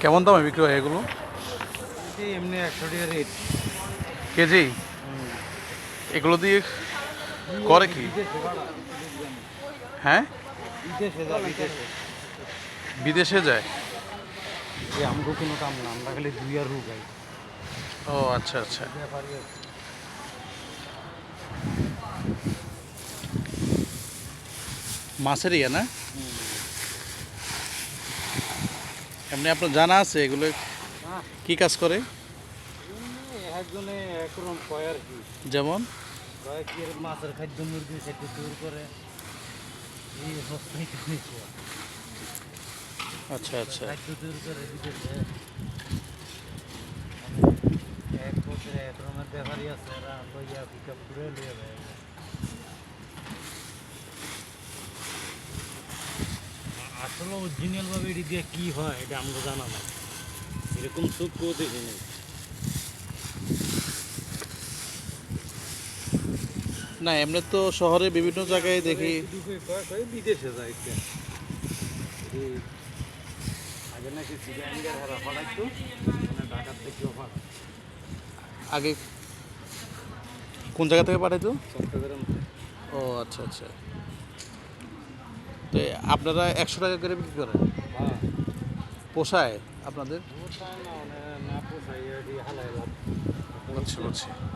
কেমন দামে বিক্রি হয় এগুলো? এমনি একশো টাকা রেট কেজি? এগুলো দিয়ে করে কি? হ্যাঁ? বিদেশে যায় আমগো কোনো কাম না আমরা খালি দুই আর গাই ও আচ্ছা আচ্ছা। মাছের ইয়ে না? এমনি আপনার জানা আছে এগুলো কি কাজ করে? যেমন? মাছের খাদ্য মুরগি সেটা দূর করে। এই আচ্ছা আচ্ছা। ব্যাপারই আছে আসলে অরিজিনাল ভাবে এটি দিয়ে কি হয় এটা আমরা জানা নাই। এরকম সুখ কেউ দেখিনি না এমনি তো শহরে বিভিন্ন জায়গায় দেখি। বিদেশে যায় আগে নাকি সিগারেট হারা ফলাইতো মানে ঢাকার থেকে অফার আগে কোন জায়গা থেকে পাঠাইতো? ও আচ্ছা আচ্ছা। তো আপনারা একশো টাকা করে বিক্রি করেন? পোষায় আপনাদের? আচ্ছা না